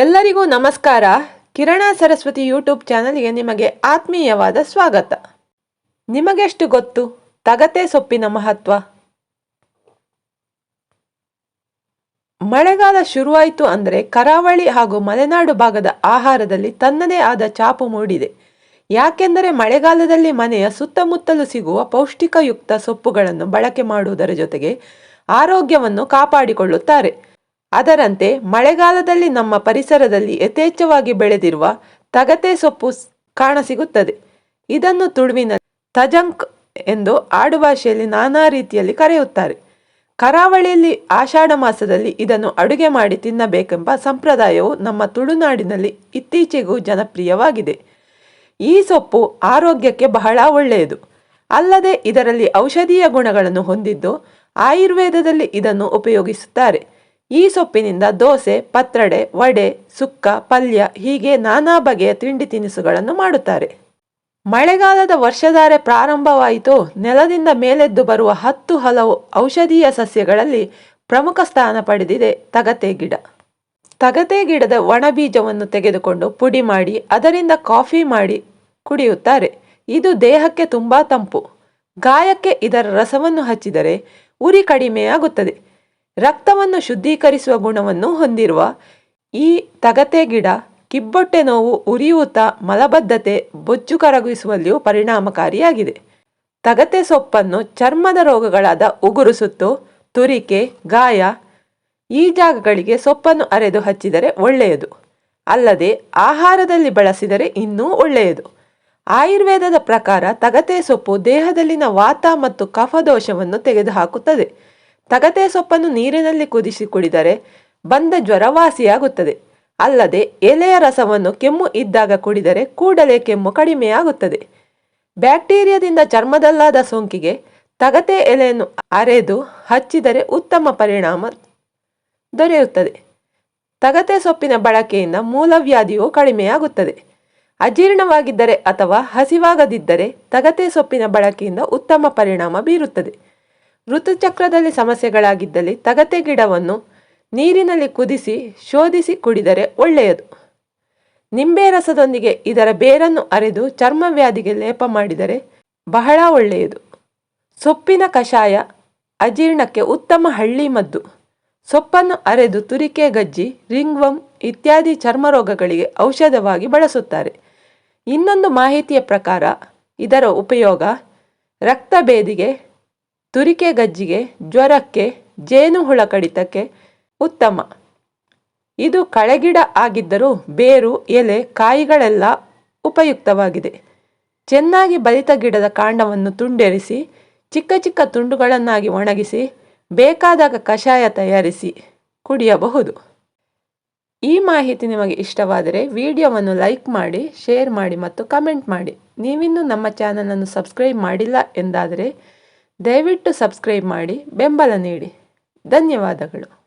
ಎಲ್ಲರಿಗೂ ನಮಸ್ಕಾರ. ಕಿರಣ ಸರಸ್ವತಿ ಯೂಟ್ಯೂಬ್ ಚಾನಲ್ಗೆ ನಿಮಗೆ ಆತ್ಮೀಯವಾದ ಸ್ವಾಗತ. ನಿಮಗೆಷ್ಟು ಗೊತ್ತು? ತಗತೆ ಸೊಪ್ಪಿನ ಮಹತ್ವ. ಮಳೆಗಾಲ ಶುರುವಾಯಿತು ಅಂದರೆ ಕರಾವಳಿ ಹಾಗೂ ಮಲೆನಾಡು ಭಾಗದ ಆಹಾರದಲ್ಲಿ ತನ್ನದೇ ಆದ ಚಾಪು ಮೂಡಿದೆ. ಯಾಕೆಂದರೆ ಮಳೆಗಾಲದಲ್ಲಿ ಮನೆಯ ಸುತ್ತಮುತ್ತಲು ಸಿಗುವ ಪೌಷ್ಟಿಕಯುಕ್ತ ಸೊಪ್ಪುಗಳನ್ನು ಬಳಕೆ ಮಾಡುವುದರ ಜೊತೆಗೆ ಆರೋಗ್ಯವನ್ನು ಕಾಪಾಡಿಕೊಳ್ಳುತ್ತಾರೆ. ಅದರಂತೆ ಮಳೆಗಾಲದಲ್ಲಿ ನಮ್ಮ ಪರಿಸರದಲ್ಲಿ ಯಥೇಚ್ಛವಾಗಿ ಬೆಳೆದಿರುವ ತಗತೆ ಸೊಪ್ಪು ಕಾಣಸಿಗುತ್ತದೆ. ಇದನ್ನು ತುಳುವಿನ ತಜಂಕ್ ಎಂದು ಆಡುಭಾಷೆಯಲ್ಲಿ ನಾನಾ ರೀತಿಯಲ್ಲಿ ಕರೆಯುತ್ತಾರೆ. ಕರಾವಳಿಯಲ್ಲಿ ಆಷಾಢ ಮಾಸದಲ್ಲಿ ಇದನ್ನು ಅಡುಗೆ ಮಾಡಿ ತಿನ್ನಬೇಕೆಂಬ ಸಂಪ್ರದಾಯವು ನಮ್ಮ ತುಳುನಾಡಿನಲ್ಲಿ ಇತ್ತೀಚೆಗೂ ಜನಪ್ರಿಯವಾಗಿದೆ. ಈ ಸೊಪ್ಪು ಆರೋಗ್ಯಕ್ಕೆ ಬಹಳ ಒಳ್ಳೆಯದು. ಅಲ್ಲದೆ ಇದರಲ್ಲಿ ಔಷಧೀಯ ಗುಣಗಳನ್ನು ಹೊಂದಿದ್ದು ಆಯುರ್ವೇದದಲ್ಲಿ ಇದನ್ನು ಉಪಯೋಗಿಸುತ್ತಾರೆ. ಈ ಸೊಪ್ಪಿನಿಂದ ದೋಸೆ, ಪತ್ರಡೆ, ವಡೆ, ಸುಕ್ಕ, ಪಲ್ಯ ಹೀಗೆ ನಾನಾ ಬಗೆಯ ತಿಂಡಿ ತಿನಿಸುಗಳನ್ನು ಮಾಡುತ್ತಾರೆ. ಮಳೆಗಾಲದ ವರ್ಷಧಾರೆ ಪ್ರಾರಂಭವಾಯಿತು. ನೆಲದಿಂದ ಮೇಲೆದ್ದು ಬರುವ ಹತ್ತು ಹಲವು ಔಷಧೀಯ ಸಸ್ಯಗಳಲ್ಲಿ ಪ್ರಮುಖ ಸ್ಥಾನ ಪಡೆದಿದೆ ತಗತೆ ಗಿಡ. ತಗತೆ ಗಿಡದ ಒಣ ಬೀಜವನ್ನು ತೆಗೆದುಕೊಂಡು ಪುಡಿ ಮಾಡಿ, ಅದರಿಂದ ಕಾಫಿ ಮಾಡಿ ಕುಡಿಯುತ್ತಾರೆ. ಇದು ದೇಹಕ್ಕೆ ತುಂಬ ತಂಪು. ಗಾಯಕ್ಕೆ ಇದರ ರಸವನ್ನು ಹಚ್ಚಿದರೆ ಉರಿ ಕಡಿಮೆಯಾಗುತ್ತದೆ. ರಕ್ತವನ್ನು ಶುದ್ಧೀಕರಿಸುವ ಗುಣವನ್ನು ಹೊಂದಿರುವ ಈ ತಗತೆ ಗಿಡ ಕಿಬ್ಬೊಟ್ಟೆ ನೋವು, ಉರಿಯೂತ, ಮಲಬದ್ಧತೆ, ಬೊಜ್ಜು ಕರಗಿಸುವಲ್ಲಿಯೂ ಪರಿಣಾಮಕಾರಿಯಾಗಿದೆ. ತಗತೆ ಸೊಪ್ಪನ್ನು ಚರ್ಮದ ರೋಗಗಳಾದ ಉಗುರು ಸುತ್ತು, ತುರಿಕೆ, ಗಾಯ ಈ ಜಾಗಗಳಿಗೆ ಸೊಪ್ಪನ್ನು ಅರೆದು ಹಚ್ಚಿದರೆ ಒಳ್ಳೆಯದು. ಅಲ್ಲದೆ ಆಹಾರದಲ್ಲಿ ಬಳಸಿದರೆ ಇನ್ನೂ ಒಳ್ಳೆಯದು. ಆಯುರ್ವೇದದ ಪ್ರಕಾರ ತಗತೆ ಸೊಪ್ಪು ದೇಹದಲ್ಲಿನ ವಾತ ಮತ್ತು ಕಫದೋಷವನ್ನು ತೆಗೆದುಹಾಕುತ್ತದೆ. ತಗತೆ ಸೊಪ್ಪನ್ನು ನೀರಿನಲ್ಲಿ ಕುದಿಸಿ ಕುಡಿದರೆ ಬಂದ ಜ್ವರ ವಾಸಿಯಾಗುತ್ತದೆ ಅಲ್ಲದೆ ಎಲೆಯ ರಸವನ್ನು ಕೆಮ್ಮು ಇದ್ದಾಗ ಕುಡಿದರೆ ಕೂಡಲೇ ಕೆಮ್ಮು ಕಡಿಮೆಯಾಗುತ್ತದೆ. ಬ್ಯಾಕ್ಟೀರಿಯಾದಿಂದ ಚರ್ಮದಲ್ಲಾದ ಸೋಂಕಿಗೆ ತಗತೆ ಎಲೆಯನ್ನು ಅರೆದು ಹಚ್ಚಿದರೆ ಉತ್ತಮ ಪರಿಣಾಮ ದೊರೆಯುತ್ತದೆ. ತಗತೆ ಸೊಪ್ಪಿನ ಬಳಕೆಯಿಂದ ಮೂಲವ್ಯಾಧಿಯು ಕಡಿಮೆಯಾಗುತ್ತದೆ. ಅಜೀರ್ಣವಾಗಿದ್ದರೆ ಅಥವಾ ಹಸಿವಾಗದಿದ್ದರೆ ತಗತೆ ಸೊಪ್ಪಿನ ಬಳಕೆಯಿಂದ ಉತ್ತಮ ಪರಿಣಾಮ ಬೀರುತ್ತದೆ. ಋತುಚಕ್ರದಲ್ಲಿ ಸಮಸ್ಯೆಗಳಾಗಿದ್ದಲ್ಲಿ ತಗತೆ ಗಿಡವನ್ನು ನೀರಿನಲ್ಲಿ ಕುದಿಸಿ, ಶೋಧಿಸಿ ಕುಡಿದರೆ ಒಳ್ಳೆಯದು. ನಿಂಬೆ ರಸದೊಂದಿಗೆ ಇದರ ಬೇರನ್ನು ಅರೆದು ಚರ್ಮ ವ್ಯಾಧಿಗೆ ಲೇಪ ಮಾಡಿದರೆ ಬಹಳ ಒಳ್ಳೆಯದು. ಸೊಪ್ಪಿನ ಕಷಾಯ ಅಜೀರ್ಣಕ್ಕೆ ಉತ್ತಮ ಹಳ್ಳಿ ಮದ್ದು. ಸೊಪ್ಪನ್ನು ಅರೆದು ತುರಿಕೆ ಗಜ್ಜಿ, ರಿಂಗ್ವಮ್ ಇತ್ಯಾದಿ ಚರ್ಮ ರೋಗಗಳಿಗೆ ಔಷಧವಾಗಿ ಬಳಸುತ್ತಾರೆ. ಇನ್ನೊಂದು ಮಾಹಿತಿಯ ಪ್ರಕಾರ ಇದರ ಉಪಯೋಗ ರಕ್ತಭೇದಿಗೆ ತುರಿಕೆ ಗಜ್ಜಿಗೆ, ಜ್ವರಕ್ಕೆ ಜೇನುಹುಳ ಕಡಿತಕ್ಕೆ ಉತ್ತಮ. ಇದು ಕಳೆಗಿಡ ಆಗಿದ್ದರೂ ಬೇರು, ಎಲೆ, ಕಾಯಿಗಳೆಲ್ಲ ಉಪಯುಕ್ತವಾಗಿದೆ. ಚೆನ್ನಾಗಿ ಬಲಿತ ಗಿಡದ ಕಾಂಡವನ್ನು ತುಂಡೆರಿಸಿ, ಚಿಕ್ಕ ಚಿಕ್ಕ ತುಂಡುಗಳನ್ನಾಗಿ ಒಣಗಿಸಿ, ಬೇಕಾದಾಗ ಕಷಾಯ ತಯಾರಿಸಿ ಕುಡಿಯಬಹುದು. ಈ ಮಾಹಿತಿ ನಿಮಗೆ ಇಷ್ಟವಾದರೆ ವಿಡಿಯೋವನ್ನು ಲೈಕ್ ಮಾಡಿ, ಶೇರ್ ಮಾಡಿ ಮತ್ತು ಕಮೆಂಟ್ ಮಾಡಿ. ನೀವಿನ್ನೂ ನಮ್ಮ ಚಾನಲನ್ನು ಸಬ್ಸ್ಕ್ರೈಬ್ ಮಾಡಿಲ್ಲ ಎಂದಾದರೆ ದಯವಿಟ್ಟು ಸಬ್ಸ್ಕ್ರೈಬ್ ಮಾಡಿ ಬೆಂಬಲ ನೀಡಿ. ಧನ್ಯವಾದಗಳು.